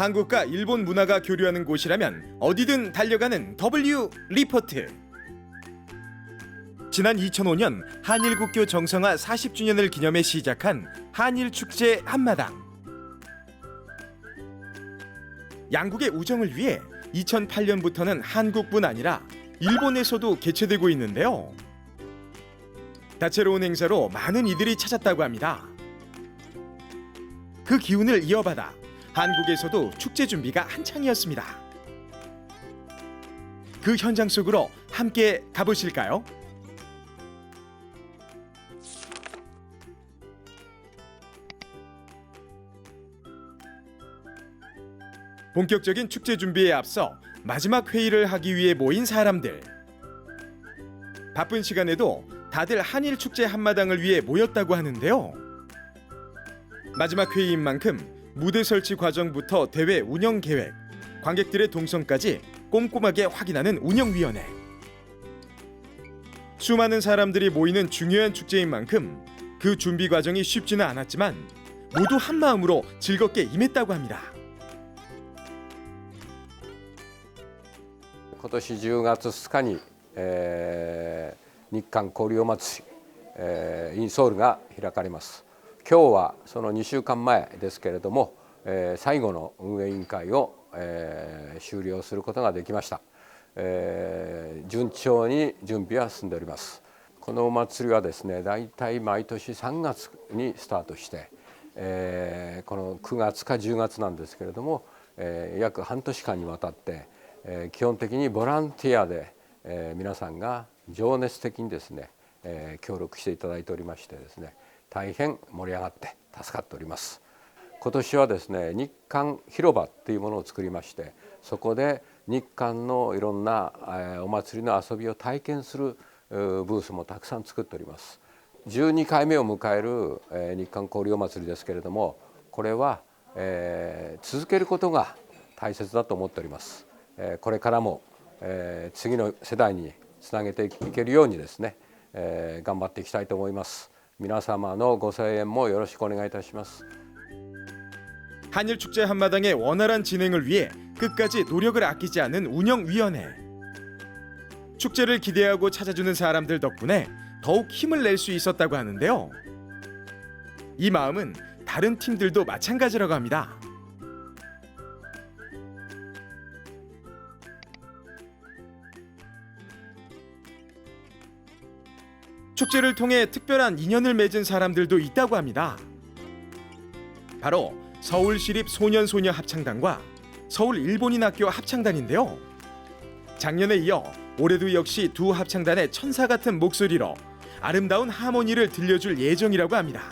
한국과 일본 문화가 교류하는 곳이라면 어디든 달려가는 W 리포트. 지난 2005년 한일 국교 정상화 40주년을 기념해 시작한 한일 축제 한마당. 양국의 우정을 위해 2008년부터는 한국뿐 아니라 일본에서도 개최되고 있는데요. 다채로운 행사로 많은 이들이 찾았다고 합니다. 그 기운을 이어받아 한국에서도 축제 준비가 한창이었습니다. 그 현장 속으로 함께 가보실까요? 본격적인 축제 준비에 앞서 마지막 회의를 하기 위해 모인 사람들. 바쁜 시간에도 다들 한일 축제 한마당을 위해 모였다고 하는데요. 마지막 회의인 만큼 무대 설치 과정부터 대회 운영 계획, 관객들의 동선까지 꼼꼼하게 확인하는 운영위원회. 수많은 사람들이 모이는 중요한 축제인 만큼 그 준비 과정이 쉽지는 않았지만 모두 한 마음으로 즐겁게 임했다고 합니다. 今年10月2日に、えー日韓交流お祭り、えー in ソウルが開かれます 今日はその2週間前ですけれども、えー最後の運営委員会を、えー終了することができました、えー順調に準備は進んでおります。このお祭りはですね大体毎年3月にスタートして、えーこの9月か10月なんですけれども、えー約半年間にわたって、えー基本的にボランティアで、えー皆さんが情熱的にですね、えー協力していただいておりましてですね大変盛り上がって助かっております。今年はですね日韓広場っていうものを作りましてそこで日韓のいろんな、お祭りの遊びを体験するブースもたくさん作っております。12回目を迎える、日韓交流お祭りですけれどもこれは、え続けることが大切だと思っております、これからも、え次の世代につなげていけるようにですね、え頑張っていきたいと思います。皆様のご声援もよろしくお願いいたします 한일 축제 한마당의 원활한 진행을 위해 끝까지 노력을 아끼지 않는 운영위원회. 축제를 기대하고 찾아주는 사람들 덕분에 더욱 힘을 낼 수 있었다고 하는데요. 이 마음은 다른 팀들도 마찬가지라고 합니다. 축제를 통해 특별한 인연을 맺은 사람들도 있다고 합니다. 바로 서울시립 소년소녀 합창단과 서울 일본인학교 합창단인데요. 작년에 이어 올해도 역시 두 합창단의 천사 같은 목소리로 아름다운 하모니를 들려줄 예정이라고 합니다.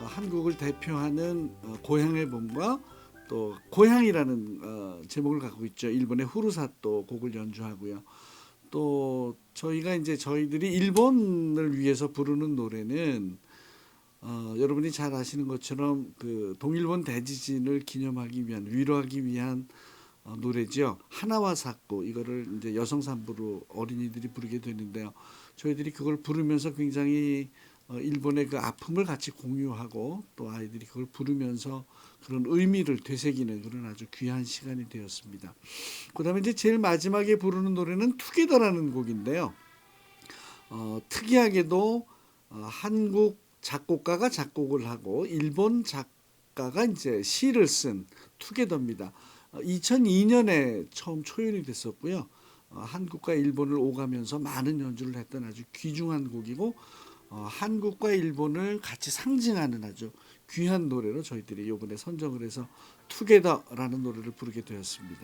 어, 한국을 대표하는 어, 고향의 봄과 또 고향이라는 어, 제목을 갖고 있죠. 일본의 후루사또 곡을 연주하고요. 또 저희가 이제 저희들이 일본을 위해서 부르는 노래는 어, 여러분이 잘 아시는 것처럼 그 동일본 대지진을 기념하기 위한 위로하기 위한 어, 노래죠. 하나와 사고 이거를 이제 여성 산부로 어린이들이 부르게 되는데요. 저희들이 그걸 부르면서 굉장히 어, 일본의 그 아픔을 같이 공유하고 또 아이들이 그걸 부르면서 그런 의미를 되새기는 그런 아주 귀한 시간이 되었습니다. 그다음에 이제 제일 마지막에 부르는 노래는 투게더라는 곡인데요. 어, 특이하게도 어, 한국 작곡가가 작곡을 하고 일본 작가가 이제 시를 쓴 투게더입니다. 어, 2002년에 처음 초연이 됐었고요. 어, 한국과 일본을 오가면서 많은 연주를 했던 아주 귀중한 곡이고 어, 한국과 일본을 같이 상징하는 아주 귀한 노래로 저희들이 이번에 선정을 해서 투게더라는 노래를 부르게 되었습니다.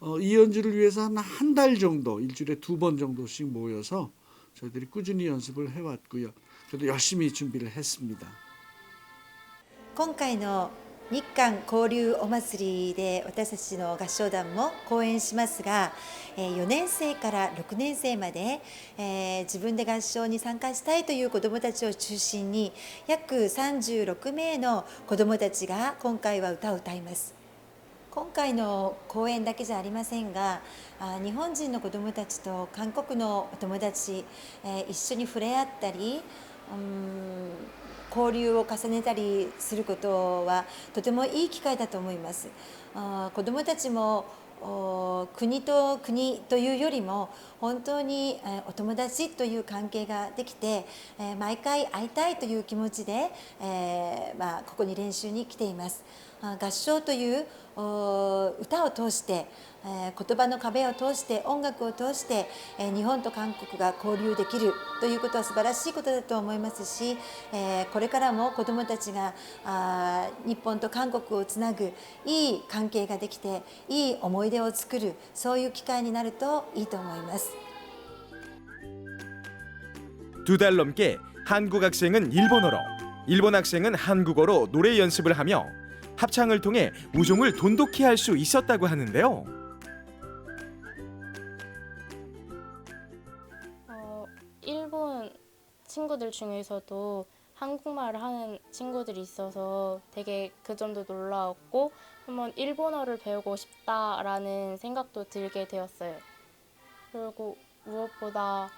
어, 이 연주를 위해서 한 한 달 정도 일주일에 두 번 정도씩 모여서 저희들이 꾸준히 연습을 해왔고요. 그래도 열심히 준비를 했습니다. 今回の 日韓交流お祭りで私たちの合唱団も講演しますが4年生から6年生まで自分で合唱に参加したいという子どもたちを中心に約36名の子どもたちが今回は歌を歌います。今回の公演だけじゃありませんが日本人の子どもたちと韓国のお友達、一緒に触れ合ったりうん交流を重ねたりすることはとてもいい機会だと思います。あ子どもたちも国と国というよりも本当にえお友達という関係ができて、え毎回会いたいという気持ちで、えーまあ、ここに練習に来ています。あ合唱という歌を通して、え言葉の壁を通して音楽を通して、え日本と韓国が交流できるということは素晴らしいことだと思いますし、えこれからも子どもたちがあ日本と韓国をつなぐいい関係ができていい思い出を作るそういう機会になるといいと思います。두달 넘게 한국 학생은 일본어 로, 일본 학생은 한국어로 노래 연습을 하며 합창을 통해 우종을 돈독히 할 수 있었다고 하는데 요. 친구들 중에서도 한국말을 하는 친구들이 있어서 되게 그 점도 놀라웠고 한번 일본어를 배우고 싶다라는 생각도 들게 되었어요. 그리고 무엇보다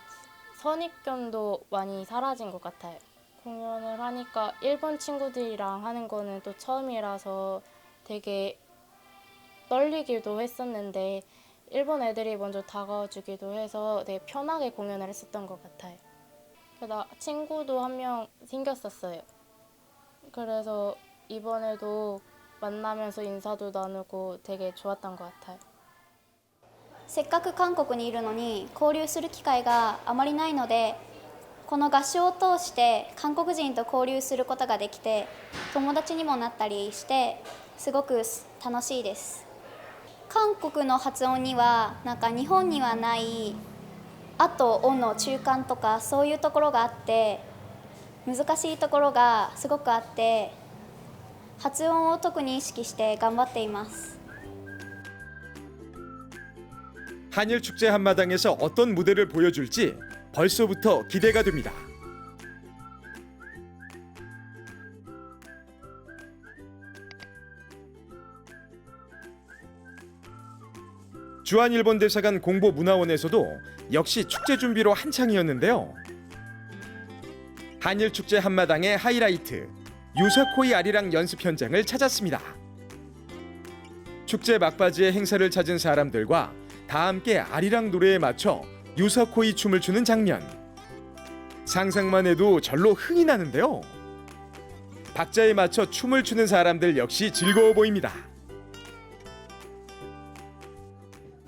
선입견도 많이 사라진 것 같아요. 공연을 하니까 일본 친구들이랑 하는 거는 또 처음이라서 되게 떨리기도 했었는데 일본 애들이 먼저 다가와주기도 해서 되게 편하게 공연을 했었던 것 같아요. 게다가 친구도 한 명 생겼었어요. 그래서 이번에도 만나면서 인사도 나누고 되게 좋았던 것 같아요. せっかく韓国にいるのに交流する機会があまりないのでこの合唱を通して韓国人と交流することができて友達にもなったりしてすごく楽しいです韓国の発音にはなんか日本にはない「 あ」と「お」の中間とかそういうところがあって難しいところがすごくあって発音を特に意識して頑張っています 한일 축제 한마당에서 어떤 무대를 보여줄지 벌써부터 기대가 됩니다. 주한 일본 대사관 공보 문화원에서도 역시 축제 준비로 한창이었는데요. 한일 축제 한마당의 하이라이트 유사코이 아리랑 연습 현장을 찾았습니다. 축제 막바지에 행사를 찾은 사람들과 다 함께 아리랑 노래에 맞춰 유사코이 춤을 추는 장면. 상상만 해도 절로 흥이 나는데요. 박자에 맞춰 춤을 추는 사람들 역시 즐거워 보입니다.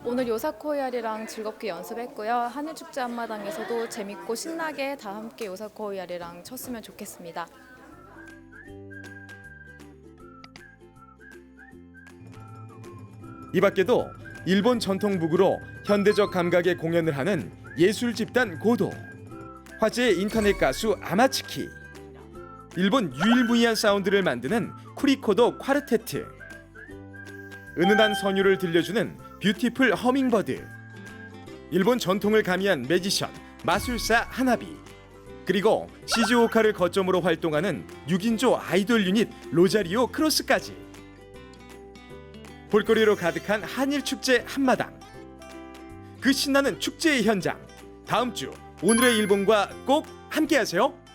오늘 요사코이알이랑 즐겁게 연습했고요. 한일 축제 한마당에서도 재밌고 신나게 다 함께 요사코이알이랑 쳤으면 좋겠습니다. 이 밖에도 일본 전통북으로 현대적 감각의 공연을 하는 예술 집단 고도, 화제의 인터넷 가수 아마츠키, 일본 유일무이한 사운드를 만드는 쿠리코도 콰르테트, 은은한 선율을 들려주는 뷰티풀 허밍버드, 일본 전통을 가미한 매지션 마술사 하나비, 그리고 시즈오카를 거점으로 활동하는 6인조 아이돌 유닛 로자리오 크로스까지 볼거리로 가득한 한일 축제 한마당. 그 신나는 축제의 현장. 다음 주 오늘의 일본과 꼭 함께하세요.